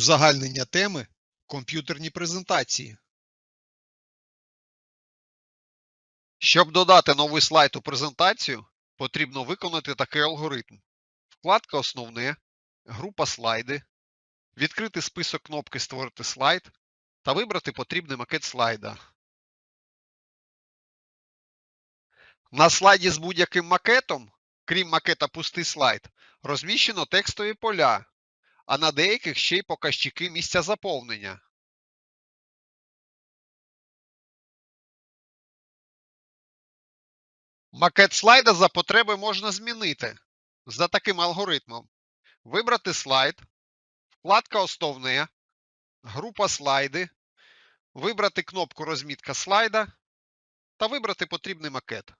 Узагальнення теми комп'ютерні презентації. Щоб додати новий слайд у презентацію, потрібно виконати такий алгоритм. Вкладка Основне, група Слайди, відкрити список кнопки Створити слайд та вибрати потрібний макет слайда. На слайді з будь-яким макетом, крім макета Пустий слайд, розміщено текстові поля, а на деяких ще й показчики місця заповнення. Макет слайда за потреби можна змінити за таким алгоритмом. Вибрати слайд, вкладка Основне, група слайди, вибрати кнопку Розмітка слайда та вибрати потрібний макет.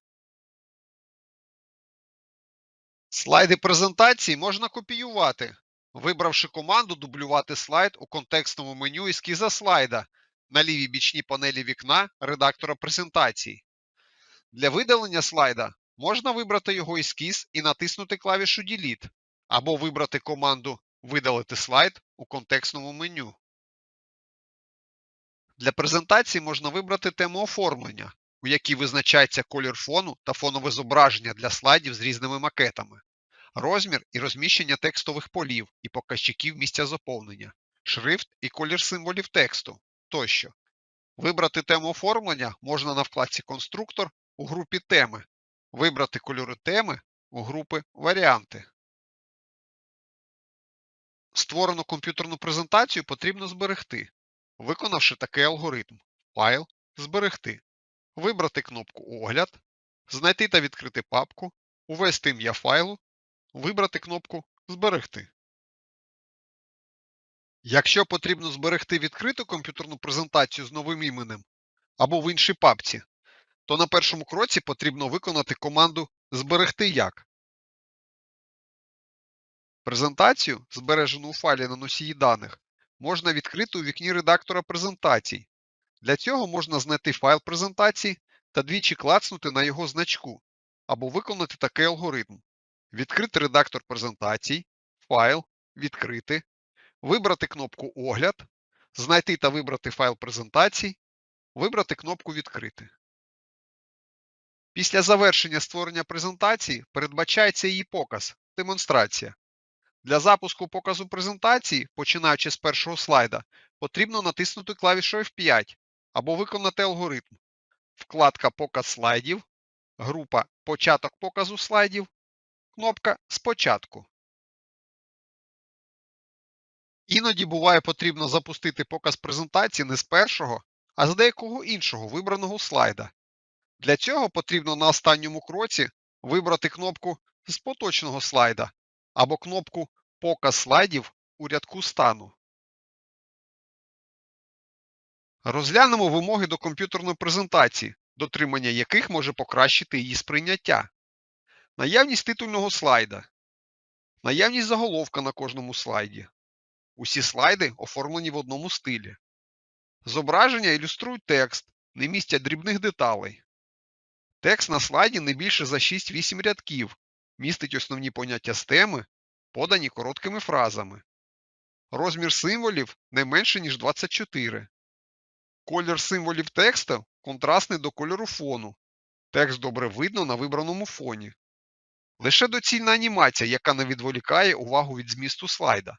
Слайди презентації можна копіювати, вибравши команду Дублювати слайд у контекстному меню ескіза слайда на лівій бічній панелі вікна редактора презентації. Для видалення слайда можна вибрати його ескіз і натиснути клавішу Delete, або вибрати команду Видалити слайд у контекстному меню. Для презентації можна вибрати тему оформлення, у якій визначається колір фону та фонове зображення для слайдів з різними макетами, розмір і розміщення текстових полів і показчиків місця заповнення, шрифт і колір символів тексту тощо. Вибрати тему оформлення можна на вкладці Конструктор у групі Теми, вибрати кольори теми у групи Варіанти. Створену комп'ютерну презентацію потрібно зберегти, виконавши такий алгоритм Файл, Зберегти, вибрати кнопку Огляд, знайти та відкрити папку, увести ім'я файлу, вибрати кнопку Зберегти. Якщо потрібно зберегти відкриту комп'ютерну презентацію з новим іменем або в іншій папці, то на першому кроці потрібно виконати команду Зберегти як. Презентацію, збережену у файлі на носії даних, можна відкрити у вікні редактора презентацій. Для цього можна знайти файл презентації та двічі клацнути на його значку, або виконати такий алгоритм. Відкрити редактор презентацій, файл, відкрити, вибрати кнопку Огляд, знайти та вибрати файл презентацій, вибрати кнопку Відкрити. Після завершення створення презентації передбачається її показ, демонстрація. Для запуску показу презентації, починаючи з першого слайда, потрібно натиснути клавішу F5 або виконати алгоритм. Вкладка Показ слайдів, група Початок показу слайдів, кнопка Спочатку. Іноді буває потрібно запустити показ презентації не з першого, а з деякого іншого вибраного слайда. Для цього потрібно на останньому кроці вибрати кнопку з поточного слайда або кнопку Показ слайдів у рядку стану. Розглянемо вимоги до комп'ютерної презентації, дотримання яких може покращити її сприйняття. Наявність титульного слайда. Наявність заголовка на кожному слайді. Усі слайди оформлені в одному стилі. Зображення ілюструють текст, не містять дрібних деталей. Текст на слайді не більше за 6-8 рядків, містить основні поняття з теми, подані короткими фразами. Розмір символів не менше, ніж 24. Колір символів тексту контрастний до кольору фону. Текст добре видно на вибраному фоні. Лише доцільна анімація, яка не відволікає увагу від змісту слайда.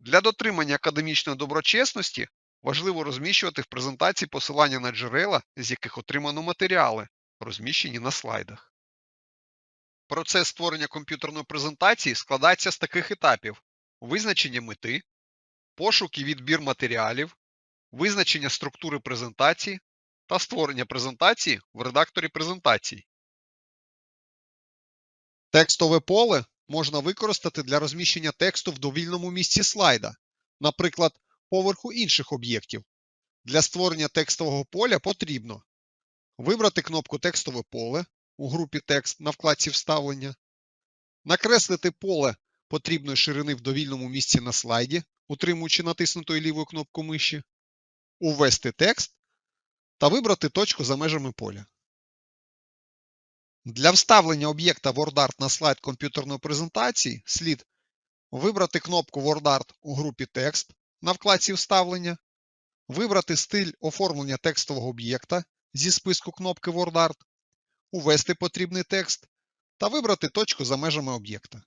Для дотримання академічної доброчесності важливо розміщувати в презентації посилання на джерела, з яких отримано матеріали, розміщені на слайдах. Процес створення комп'ютерної презентації складається з таких етапів: визначення мети, пошук і відбір матеріалів, визначення структури презентації та створення презентації в редакторі презентацій. Текстове поле можна використати для розміщення тексту в довільному місці слайда, наприклад, поверху інших об'єктів. Для створення текстового поля потрібно вибрати кнопку Текстове поле у групі Текст на вкладці Вставлення, накреслити поле потрібної ширини в довільному місці на слайді, утримуючи натиснутою лівою кнопку миші, увести текст та вибрати точку за межами поля. Для вставлення об'єкта WordArt на слайд комп'ютерної презентації слід вибрати кнопку WordArt у групі Текст на вкладці Вставлення, вибрати стиль оформлення текстового об'єкта зі списку кнопки WordArt, увести потрібний текст та вибрати точку за межами об'єкта.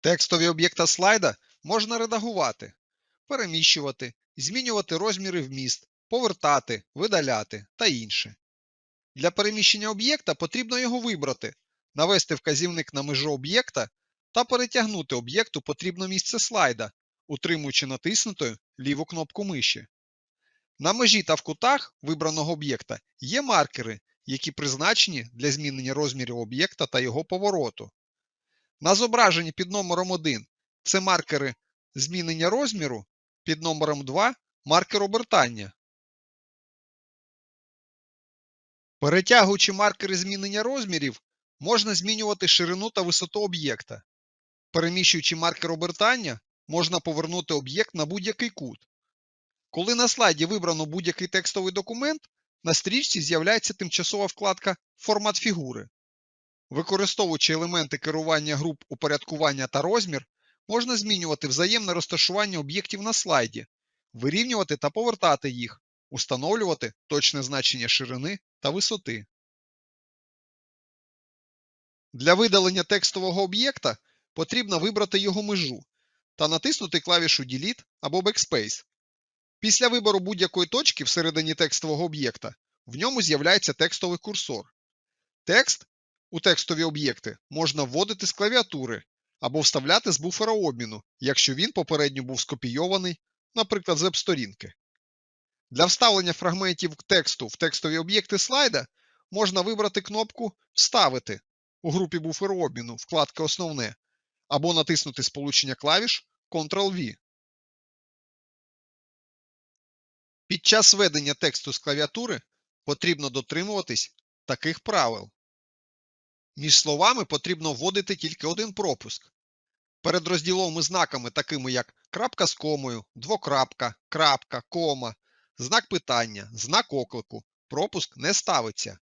Текстові об'єкта слайда можна редагувати, переміщувати, змінювати розміри вміст, повертати, видаляти та інше. Для переміщення об'єкта потрібно його вибрати, навести вказівник на межу об'єкта та перетягнути об'єкт у потрібне місце слайда, утримуючи натиснутою ліву кнопку миші. На межі та в кутах вибраного об'єкта є маркери, які призначені для змінення розмірів об'єкта та його повороту. На зображенні під номером 1 це маркери змінення розміру, під номером 2 маркер обертання. Перетягуючи маркери змінення розмірів, можна змінювати ширину та висоту об'єкта. Переміщуючи маркер обертання, можна повернути об'єкт на будь-який кут. Коли на слайді вибрано будь-який текстовий документ, на стрічці з'являється тимчасова вкладка Формат фігури. Використовуючи елементи керування груп упорядкування та розмір, можна змінювати взаємне розташування об'єктів на слайді, вирівнювати та повертати їх, установлювати точне значення ширини та висоти. Для видалення текстового об'єкта потрібно вибрати його межу та натиснути клавішу Delete або Backspace. Після вибору будь-якої точки всередині текстового об'єкта в ньому з'являється текстовий курсор. Текст у текстові об'єкти можна вводити з клавіатури або вставляти з буфера обміну, якщо він попередньо був скопійований, наприклад, з веб-сторінки. Для вставлення фрагментів тексту в текстові об'єкти слайда можна вибрати кнопку Вставити у групі буферу обміну вкладка Основне або натиснути сполучення клавіш Ctrl-V. Під час введення тексту з клавіатури потрібно дотримуватись таких правил. Між словами потрібно вводити тільки один пропуск. Перед розділовими знаками, такими як крапка з комою, двокрапка, крапка, кома, знак питання, знак оклику, пропуск не ставиться,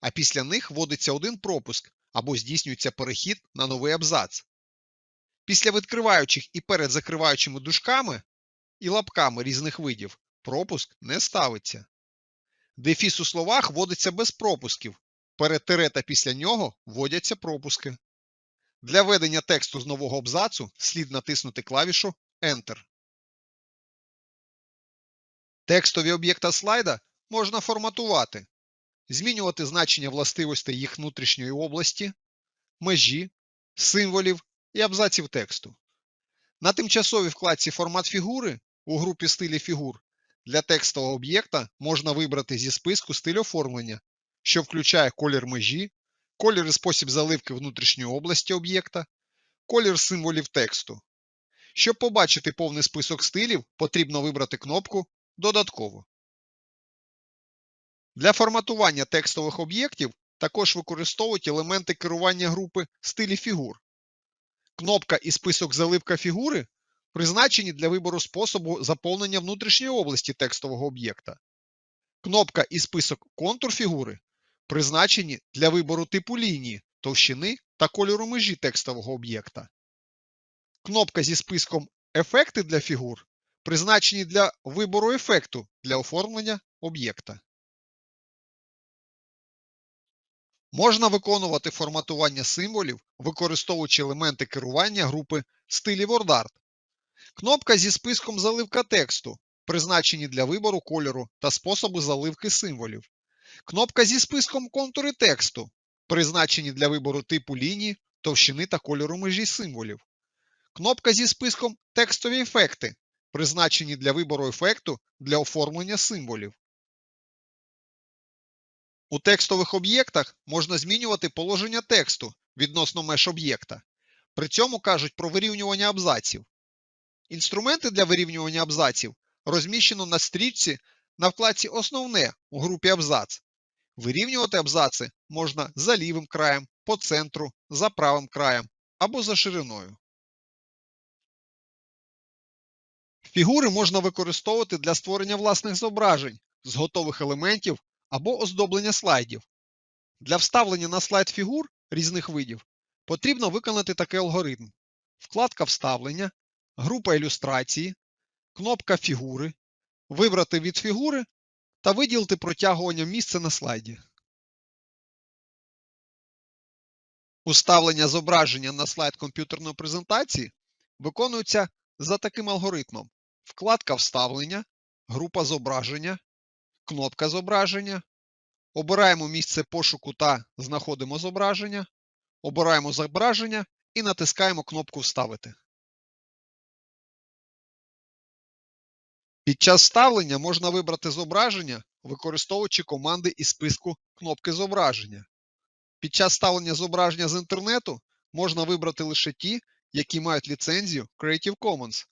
а після них вводиться один пропуск або здійснюється перехід на новий абзац. Після відкриваючих і перед закриваючими дужками і лапками різних видів пропуск не ставиться. Дефіс у словах вводиться без пропусків, перед тире та після нього вводяться пропуски. Для ведення тексту з нового абзацу слід натиснути клавішу Enter. Текстові об'єкта слайда можна форматувати, змінювати значення властивостей їх внутрішньої області, межі, символів і абзаців тексту. На тимчасовій вкладці Формат фігури у групі стилі фігур для текстового об'єкта можна вибрати зі списку стиль оформлення, що включає колір межі, колір і спосіб заливки внутрішньої області об'єкта, колір символів тексту. Щоб побачити повний список стилів, потрібно вибрати кнопку Додатково. Для форматування текстових об'єктів також використовують елементи керування групи стилі фігур. Кнопка і список заливка фігури призначені для вибору способу заповнення внутрішньої області текстового об'єкта. Кнопка і список контур фігури призначені для вибору типу лінії, товщини та кольору межі текстового об'єкта. Кнопка зі списком Ефекти для фігур призначені для вибору ефекту для оформлення об'єкта. Можна виконувати форматування символів, використовуючи елементи керування групи стилів WordArt. Кнопка зі списком заливка тексту, призначені для вибору кольору та способу заливки символів. Кнопка зі списком контури тексту, призначені для вибору типу лінії, товщини та кольору межі символів. Кнопка зі списком Текстові ефекти, призначені для вибору ефекту для оформлення символів. У текстових об'єктах можна змінювати положення тексту відносно меж об'єкта. При цьому кажуть про вирівнювання абзаців. Інструменти для вирівнювання абзаців розміщено на стрічці на вкладці Основне у групі Абзац. Вирівнювати абзаци можна за лівим краєм, по центру, за правим краєм або за шириною. Фігури можна використовувати для створення власних зображень з готових елементів або оздоблення слайдів. Для вставлення на слайд фігур різних видів потрібно виконати такий алгоритм: вкладка Вставлення, група ілюстрації, кнопка Фігури, вибрати від фігури та виділити протягування місця на слайді. Уставлення зображення на слайд комп'ютерної презентації виконується за таким алгоритмом: вкладка Вставлення, група зображення, кнопка зображення. Обираємо місце пошуку та знаходимо зображення. Обираємо зображення і натискаємо кнопку Вставити. Під час вставлення можна вибрати зображення, використовуючи команди із списку кнопки зображення. Під час вставлення зображення з інтернету можна вибрати лише ті, які мають ліцензію Creative Commons.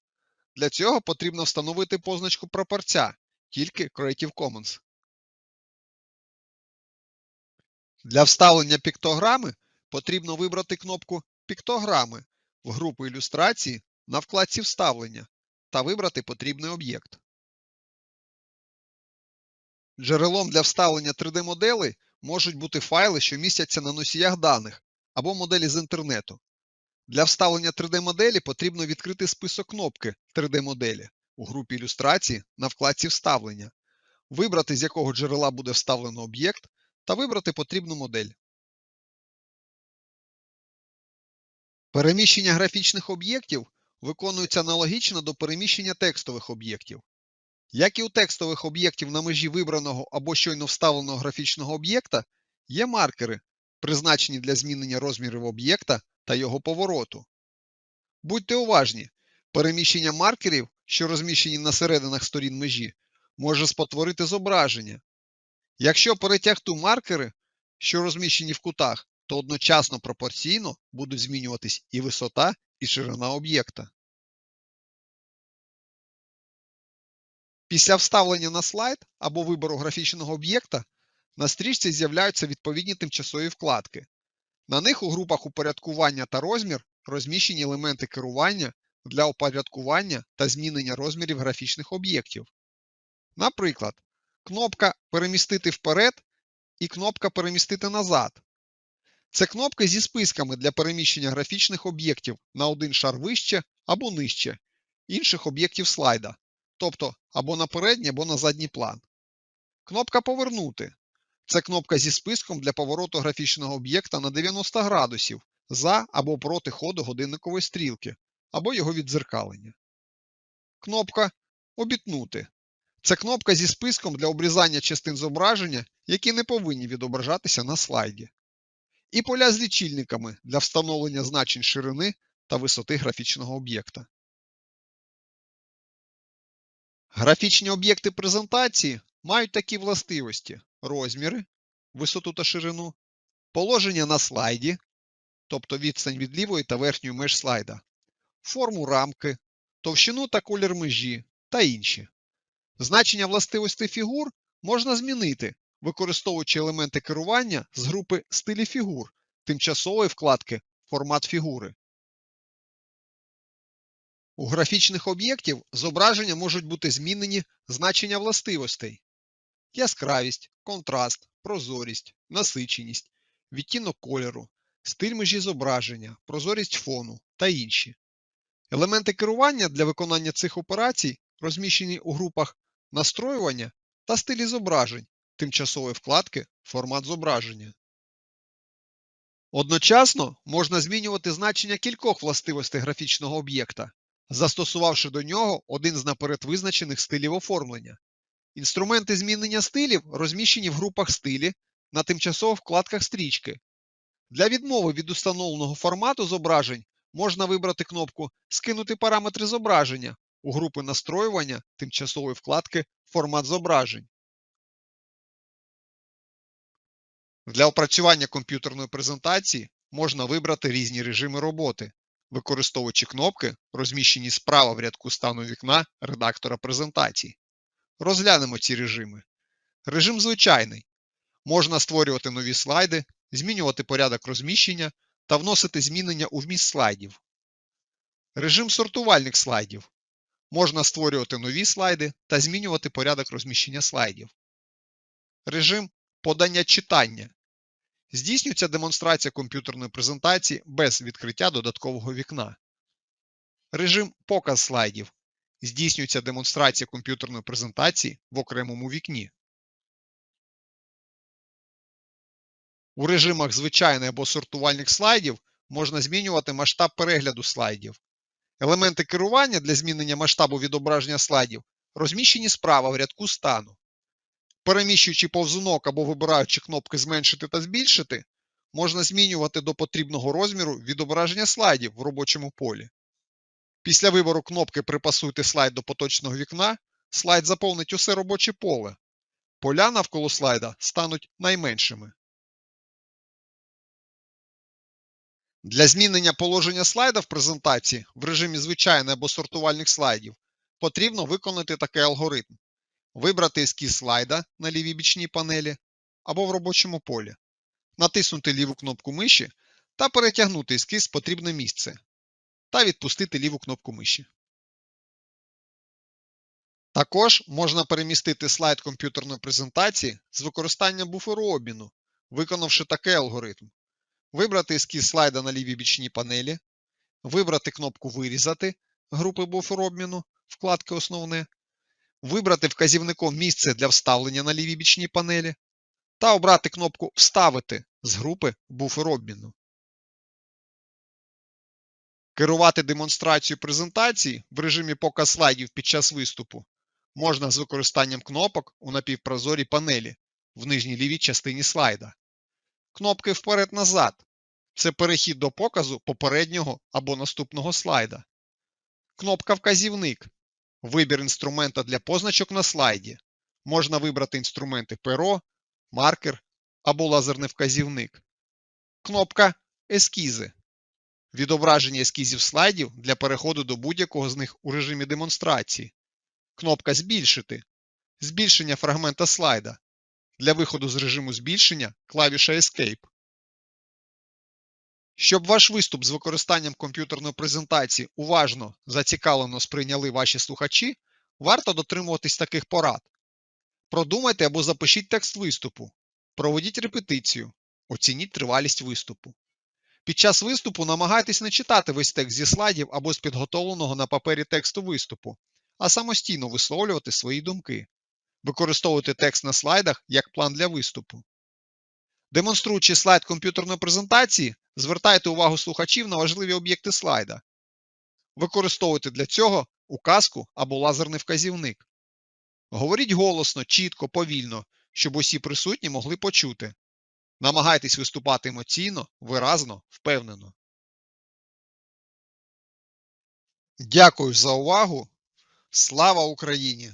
Для цього потрібно встановити позначку прапорця тільки Creative Commons. Для вставлення піктограми потрібно вибрати кнопку Піктограми в групу ілюстрації на вкладці Вставлення та вибрати потрібний об'єкт. Джерелом для вставлення 3D-моделей можуть бути файли, що містяться на носіях даних або моделі з інтернету. Для вставлення 3D-моделі потрібно відкрити список кнопки 3D-моделі у групі ілюстрації на вкладці Вставлення, вибрати, з якого джерела буде вставлено об'єкт, та вибрати потрібну модель. Переміщення графічних об'єктів виконується аналогічно до переміщення текстових об'єктів. Як і у текстових об'єктів на межі вибраного або щойно вставленого графічного об'єкта, є маркери, призначені для змінення розмірів об'єкта та його повороту. Будьте уважні, переміщення маркерів, що розміщені на серединах сторін межі, може спотворити зображення. Якщо перетягти маркери, що розміщені в кутах, то одночасно пропорційно будуть змінюватись і висота, і ширина об'єкта. Після вставлення на слайд або вибору графічного об'єкта на стрічці з'являються відповідні тимчасові вкладки. На них у групах упорядкування та розмір розміщені елементи керування для упорядкування та змінення розмірів графічних об'єктів. Наприклад, кнопка Перемістити вперед і кнопка Перемістити назад. Це кнопки зі списками для переміщення графічних об'єктів на один шар вище або нижче інших об'єктів слайда, тобто або на передній, або на задній план. Кнопка Повернути це кнопка зі списком для повороту графічного об'єкта на 90 градусів за або проти ходу годинникової стрілки, або його віддзеркалення. Кнопка Обітнути це кнопка зі списком для обрізання частин зображення, які не повинні відображатися на слайді. І поля з лічильниками для встановлення значень ширини та висоти графічного об'єкта. Графічні об'єкти презентації мають такі властивості: розміри, висоту та ширину, положення на слайді, тобто відстань від лівої та верхньої меж слайда, форму рамки, товщину та колір межі та інші. Значення властивостей фігур можна змінити, використовуючи елементи керування з групи стилі фігур тимчасової вкладки Формат фігури. У графічних об'єктів зображення можуть бути змінені значення властивостей: яскравість, контраст, прозорість, насиченість, відтінок кольору, стиль межі зображення, прозорість фону та інші. Елементи керування для виконання цих операцій розміщені у групах настроювання та стилі зображень тимчасової вкладки Формат зображення. Одночасно можна змінювати значення кількох властивостей графічного об'єкта, застосувавши до нього один з наперед визначених стилів оформлення. Інструменти змінення стилів розміщені в групах стилі на тимчасових вкладках стрічки. Для відмови від установленого формату зображень можна вибрати кнопку Скинути параметри зображення у групи настроювання тимчасової вкладки Формат зображень. Для опрацювання комп'ютерної презентації можна вибрати різні режими роботи, використовуючи кнопки, розміщені справа в рядку стану вікна редактора презентації. Розглянемо ці режими. Режим звичайний. Можна створювати нові слайди, змінювати порядок розміщення та вносити змінення у вміст слайдів. Режим сортувальних слайдів. Можна створювати нові слайди та змінювати порядок розміщення слайдів. Режим подання читання. Здійснюється демонстрація комп'ютерної презентації без відкриття додаткового вікна. Режим Показ слайдів. Здійснюється демонстрація комп'ютерної презентації в окремому вікні. У режимах звичайних або сортувальних слайдів можна змінювати масштаб перегляду слайдів. Елементи керування для змінення масштабу відображення слайдів розміщені справа в рядку стану. Переміщуючи повзунок або вибираючи кнопки Зменшити та збільшити, можна змінювати до потрібного розміру відображення слайдів в робочому полі. Після вибору кнопки Припасуйте слайд до поточного вікна, слайд заповнить усе робоче поле. Поля навколо слайда стануть найменшими. Для змінення положення слайда в презентації в режимі звичайних або сортувальних слайдів потрібно виконати такий алгоритм. Вибрати ескіз слайда на лівій бічній панелі або в робочому полі, натиснути ліву кнопку миші та перетягнути ескіз в потрібне місце та відпустити ліву кнопку миші. Також можна перемістити слайд комп'ютерної презентації з використанням буферу обміну, виконавши такий алгоритм. Вибрати ескіз слайда на лівій бічній панелі, вибрати кнопку Вирізати групи буфер обміну вкладки Основне, вибрати вказівником місце для вставлення на лівій бічній панелі та обрати кнопку Вставити з групи буфер обміну. Керувати демонстрацією презентації в режимі показ слайдів під час виступу можна з використанням кнопок у напівпрозорій панелі в нижній лівій частині слайда. Кнопки вперед-назад це перехід до показу попереднього або наступного слайда. Кнопка Вказівник вибір інструмента для позначок на слайді. Можна вибрати інструменти перо, маркер або лазерний вказівник. Кнопка Ескізи відображення ескізів слайдів для переходу до будь-якого з них у режимі демонстрації. Кнопка Збільшити збільшення фрагмента слайда. Для виходу з режиму збільшення клавіша Escape. Щоб ваш виступ з використанням комп'ютерної презентації уважно, зацікавлено сприйняли ваші слухачі, варто дотримуватись таких порад. Продумайте або запишіть текст виступу, проведіть репетицію, оцініть тривалість виступу. Під час виступу намагайтесь не читати весь текст зі слайдів або з підготовленого на папері тексту виступу, а самостійно висловлювати свої думки. Використовуйте текст на слайдах як план для виступу. Демонструючи слайд комп'ютерної презентації, звертайте увагу слухачів на важливі об'єкти слайда. Використовуйте для цього указку або лазерний вказівник. Говоріть голосно, чітко, повільно, щоб усі присутні могли почути. Намагайтесь виступати емоційно, виразно, впевнено. Дякую за увагу. Слава Україні!